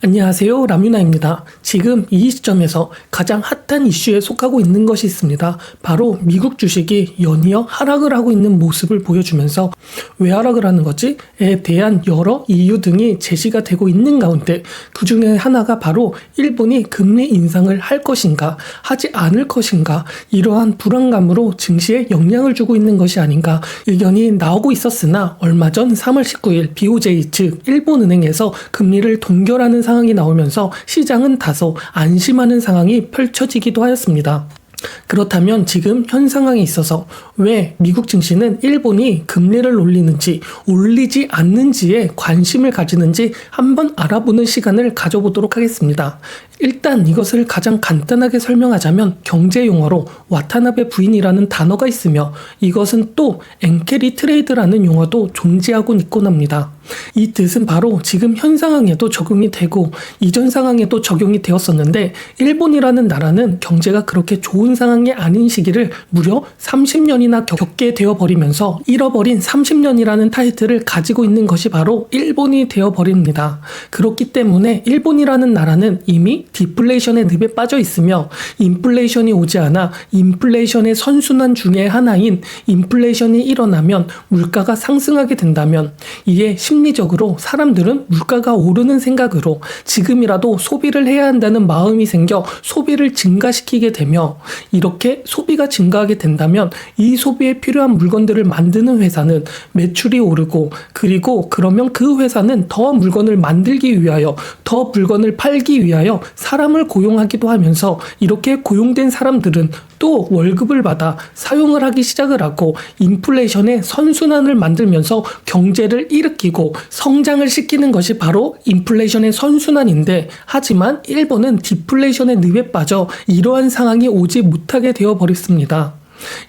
안녕하세요. 라뮤나입니다. 지금 이 시점에서 가장 핫한 이슈에 속하고 있는 것이 있습니다. 바로 미국 주식이 연이어 하락을 하고 있는 모습을 보여주면서 왜 하락을 하는 거지?에 대한 여러 이유 등이 제시가 되고 있는 가운데 그 중에 하나가 바로 일본이 금리 인상을 할 것인가, 하지 않을 것인가, 이러한 불안감으로 증시에 영향을 주고 있는 것이 아닌가 의견이 나오고 있었으나 얼마 전 3월 19일 BOJ 즉 일본은행에서 금리를 동결하는 상황이 나오면서 시장은 다소 안심하는 상황이 펼쳐지기도 하였습니다. 그렇다면 지금 현 상황에 있어서 왜 미국 증시는 일본이 금리를 올리는지 올리지 않는지에 관심을 가지는지 한번 알아보는 시간을 가져보도록 하겠습니다. 일단 이것을 가장 간단하게 설명하자면 경제 용어로 와타나베 부인이라는 단어가 있으며 이것은 또 엔케리 트레이드라는 용어도 존재하고 있곤 합니다. 이 뜻은 바로 지금 현 상황에도 적용이 되고 이전 상황에도 적용이 되었었는데 일본이라는 나라는 경제가 그렇게 좋은 상황이 아닌 시기를 무려 30년이나 겪게 되어 버리면서 잃어버린 30년이라는 타이틀을 가지고 있는 것이 바로 일본이 되어 버립니다. 그렇기 때문에 일본이라는 나라는 이미 디플레이션의 늪에 빠져 있으며 인플레이션이 오지 않아 인플레이션의 선순환 중의 하나인 인플레이션이 일어나면 물가가 상승하게 된다면 이에 심리적으로 사람들은 물가가 오르는 생각으로 지금이라도 소비를 해야 한다는 마음이 생겨 소비를 증가시키게 되며 이렇게 소비가 증가하게 된다면 이 소비에 필요한 물건들을 만드는 회사는 매출이 오르고 그리고 그러면 그 회사는 더 물건을 만들기 위하여 더 물건을 팔기 위하여 사람을 고용하기도 하면서 이렇게 고용된 사람들은 또 월급을 받아 사용을 하기 시작을 하고 인플레이션의 선순환을 만들면서 경제를 일으키고 성장을 시키는 것이 바로 인플레이션의 선순환인데 하지만 일본은 디플레이션의 늪에 빠져 이러한 상황이 오지 못하게 되어 버렸습니다.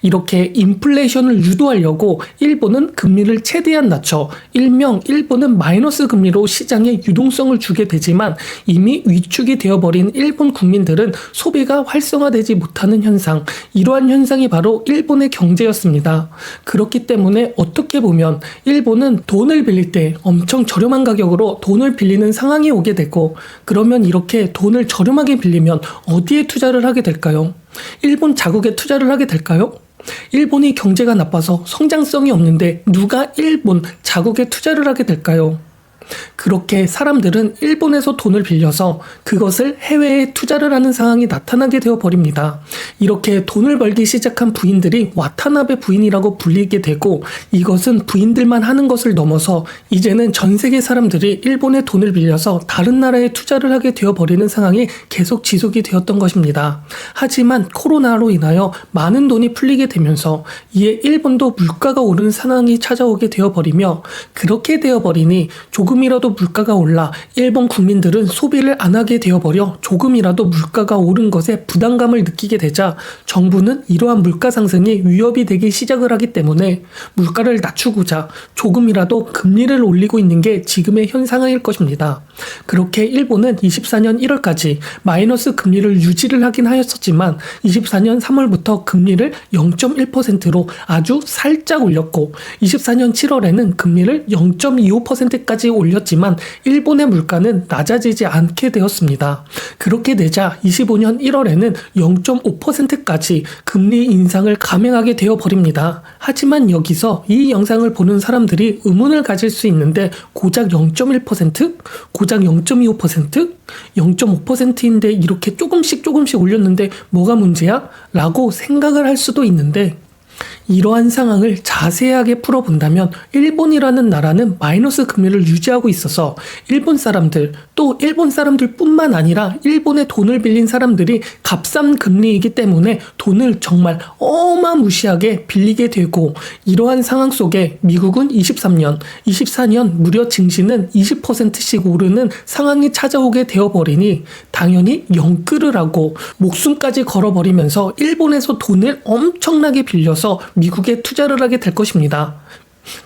이렇게 인플레이션을 유도하려고 일본은 금리를 최대한 낮춰 일명 일본은 마이너스 금리로 시장에 유동성을 주게 되지만 이미 위축이 되어버린 일본 국민들은 소비가 활성화되지 못하는 현상 이러한 현상이 바로 일본의 경제였습니다. 그렇기 때문에 어떻게 보면 일본은 돈을 빌릴 때 엄청 저렴한 가격으로 돈을 빌리는 상황이 오게 되고 그러면 이렇게 돈을 저렴하게 빌리면 어디에 투자를 하게 될까요? 일본 자국에 투자를 하게 될까요? 일본이 경제가 나빠서 성장성이 없는데 누가 일본 자국에 투자를 하게 될까요? 그렇게 사람들은 일본에서 돈을 빌려서 그것을 해외에 투자를 하는 상황이 나타나게 되어 버립니다. 이렇게 돈을 벌기 시작한 부인들이 와타나베 부인이라고 불리게 되고 이것은 부인들만 하는 것을 넘어서 이제는 전 세계 사람들이 일본에 돈을 빌려서 다른 나라에 투자를 하게 되어 버리는 상황이 계속 지속이 되었던 것입니다. 하지만 코로나로 인하여 많은 돈이 풀리게 되면서 이에 일본도 물가가 오르는 상황이 찾아오게 되어 버리며 그렇게 되어 버리니 조금 이라도 물가가 올라 일본 국민들은 소비를 안 하게 되어버려 조금이라도 물가가 오른 것에 부담감을 느끼게 되자 정부는 이러한 물가 상승이 위협이 되기 시작을 하기 때문에 물가를 낮추고자 조금이라도 금리를 올리고 있는 게 지금의 현 상황일 것입니다. 그렇게 일본은 24년 1월까지 마이너스 금리를 유지를 하긴 하였었지만 24년 3월부터 금리를 0.1%로 아주 살짝 올렸고 24년 7월에는 금리를 0.25%까지 올렸지만 일본의 물가는 낮아지지 않게 되었습니다. 그렇게 되자 25년 1월에는 0.5%까지 금리 인상을 감행하게 되어 버립니다. 하지만 여기서 이 영상을 보는 사람들이 의문을 가질 수 있는데 고작 0.1%? 고작 0.25%? 0.5%인데 이렇게 조금씩 조금씩 올렸는데 뭐가 문제야? 라고 생각을 할 수도 있는데 이러한 상황을 자세하게 풀어본다면 일본이라는 나라는 마이너스 금리를 유지하고 있어서 일본 사람들 또 일본 사람들 뿐만 아니라 일본에 돈을 빌린 사람들이 값싼 금리이기 때문에 돈을 정말 어마무시하게 빌리게 되고 이러한 상황 속에 미국은 23년, 24년 무려 증시는 20%씩 오르는 상황이 찾아오게 되어버리니 당연히 영끌을 하고 목숨까지 걸어버리면서 일본에서 돈을 엄청나게 빌려서 미국에 투자를 하게 될 것입니다.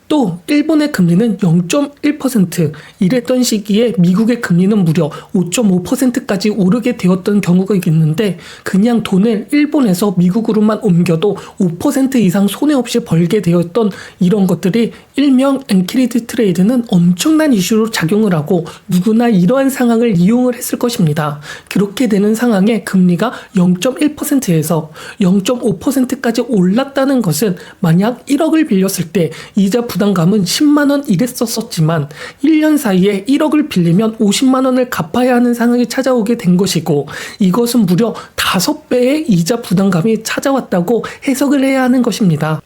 또 일본의 금리는 0.1% 이랬던 시기에 미국의 금리는 무려 5.5%까지 오르게 되었던 경우가 있는데 그냥 돈을 일본에서 미국으로만 옮겨도 5% 이상 손해 없이 벌게 되었던 이런 것들이 일명 엔키리드 트레이드는 엄청난 이슈로 작용을 하고 누구나 이러한 상황을 이용을 했을 것입니다. 그렇게 되는 상황에 금리가 0.1%에서 0.5%까지 올랐다는 것은 만약 1억을 빌렸을 때 이자 부담감은 10만 원 이랬었었지만 1년 사이에 1억을 빌리면 50만 원을 갚아야 하는 상황이 찾아오게 된 것이고 이것은 무려 5배의 이자 부담감이 찾아왔다고 해석을 해야 하는 것입니다.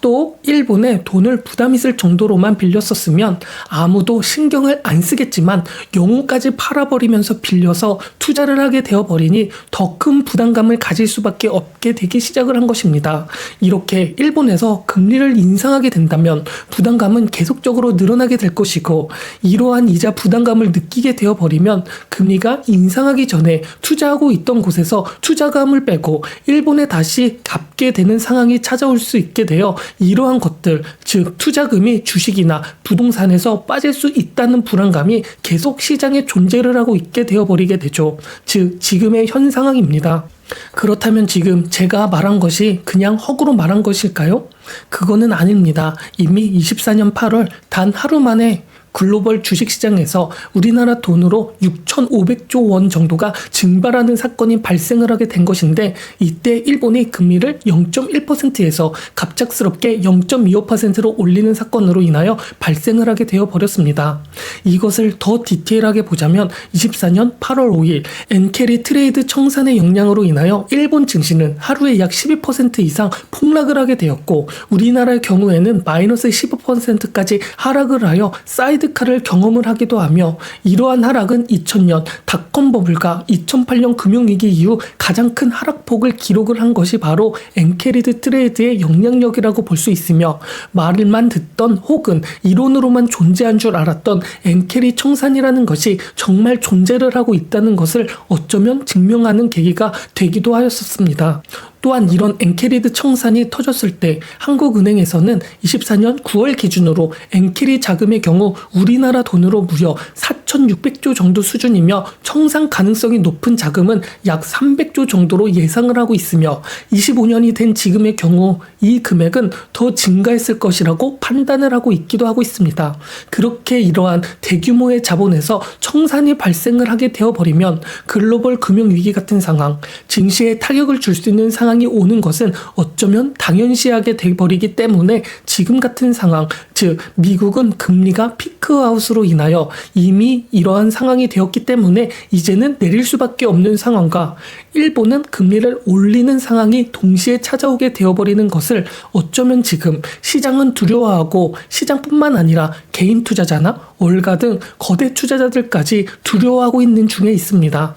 또 일본에 돈을 부담 있을 정도로만 빌렸었으면 아무도 신경을 안 쓰겠지만 영혼까지 팔아버리면서 빌려서 투자를 하게 되어버리니 더 큰 부담감을 가질 수밖에 없게 되기 시작을 한 것입니다. 이렇게 일본에서 금리를 인상하게 된다면 부담감은 계속적으로 늘어나게 될 것이고 이러한 이자 부담감을 느끼게 되어버리면 금리가 인상하기 전에 투자하고 있던 곳에서 투자감을 빼고 일본에 다시 갚게 되는 상황이 찾아올 수 있게 되어 이러한 것들, 즉 투자금이 주식이나 부동산에서 빠질 수 있다는 불안감이 계속 시장에 존재를 하고 있게 되어버리게 되죠. 즉 지금의 현 상황입니다. 그렇다면 지금 제가 말한 것이 그냥 허구로 말한 것일까요? 그거는 아닙니다. 이미 24년 8월 단 하루 만에 글로벌 주식시장에서 우리나라 돈으로 6,500조 원 정도가 증발하는 사건이 발생을 하게 된 것인데 이때 일본이 금리를 0.1%에서 갑작스럽게 0.25%로 올리는 사건으로 인하여 발생을 하게 되어 버렸습니다. 이것을 더 디테일하게 보자면 24년 8월 5일 엔캐리 트레이드 청산의 영향으로 인하여 일본 증시는 하루에 약 12% 이상 폭락을 하게 되었고 우리나라의 경우에는 마이너스 15%까지 하락을 하여 사이드 카를 경험을 하기도 하며 이러한 하락은 2000년 닷컴 버블과 2008년 금융위기 이후 가장 큰 하락폭을 기록을 한 것이 바로 엔캐리드 트레이드의 영향력이라고 볼 수 있으며 말을만 듣던 혹은 이론으로만 존재한 줄 알았던 엔캐리 청산이라는 것이 정말 존재를 하고 있다는 것을 어쩌면 증명하는 계기가 되기도 하였었습니다. 또한 이런 엔캐리드 청산이 터졌을 때 한국은행에서는 24년 9월 기준으로 엔캐리 자금의 경우 우리나라 돈으로 무려 4,600조 정도 수준이며 청산 가능성이 높은 자금은 약 300조 정도로 예상을 하고 있으며 25년이 된 지금의 경우 이 금액은 더 증가했을 것이라고 판단을 하고 있기도 하고 있습니다. 그렇게 이러한 대규모의 자본에서 청산이 발생을 하게 되어버리면 글로벌 금융위기 같은 상황, 증시에 타격을 줄 수 있는 상황 이 오는 것은 어쩌면 당연시하게 돼버리기 때문에 지금 같은 상황, 즉 미국은 금리가 피크아웃으로 인하여 이미 이러한 상황이 되었기 때문에 이제는 내릴 수밖에 없는 상황과 일본은 금리를 올리는 상황이 동시에 찾아오게 되어버리는 것을 어쩌면 지금 시장은 두려워하고 시장뿐만 아니라 개인 투자자나 월가 등 거대 투자자들까지 두려워하고 있는 중에 있습니다.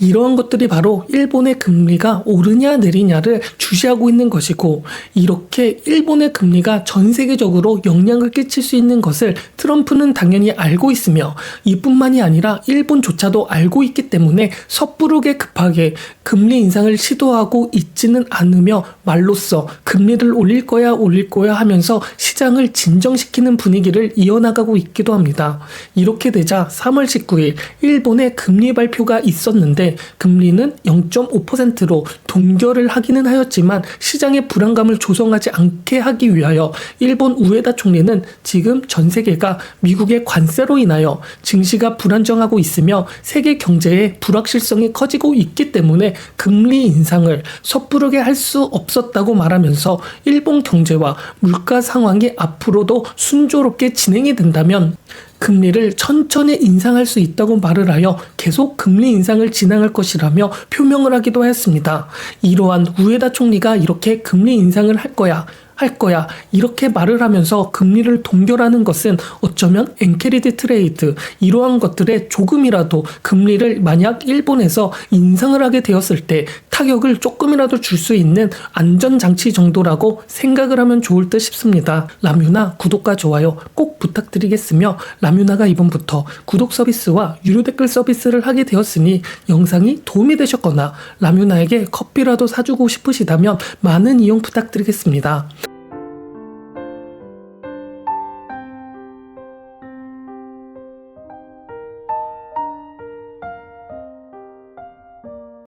이러한 것들이 바로 일본의 금리가 오르냐 내리냐를 주시하고 있는 것이고 이렇게 일본의 금리가 전 세계적으로 영향을 끼칠 수 있는 것을 트럼프는 당연히 알고 있으며 이뿐만이 아니라 일본조차도 알고 있기 때문에 섣부르게 급하게 금리 인상을 시도하고 있지는 않으며 말로써 금리를 올릴 거야 올릴 거야 하면서 시장을 진정시키는 분위기를 이어나가고 있기도 합니다. 이렇게 되자 3월 19일 일본의 금리 발표가 있었 는데 금리는 0.5%로 동결을 하기는 하였지만 시장의 불안감을 조성하지 않게 하기 위하여 일본 우에다 총리는 지금 전 세계가 미국의 관세로 인하여 증시가 불안정하고 있으며 세계 경제의 불확실성이 커지고 있기 때문에 금리 인상을 섣부르게 할 수 없었다고 말하면서 일본 경제와 물가 상황이 앞으로도 순조롭게 진행이 된다면 금리를 천천히 인상할 수 있다고 말을 하여 계속 금리 인상을 진행할 것이라며 표명을 하기도 했습니다. 이러한 우에다 총리가 이렇게 금리 인상을 할 거야. 할 거야. 이렇게 말을 하면서 금리를 동결하는 것은 어쩌면 엔캐리드 트레이드 이러한 것들에 조금이라도 금리를 만약 일본에서 인상을 하게 되었을 때 타격을 조금이라도 줄 수 있는 안전장치 정도라고 생각을 하면 좋을 듯 싶습니다. 라뮤나 구독과 좋아요 꼭 부탁드리겠으며 라뮤나가 이번부터 구독 서비스와 유료 댓글 서비스를 하게 되었으니 영상이 도움이 되셨거나 라뮤나에게 커피라도 사주고 싶으시다면 많은 이용 부탁드리겠습니다.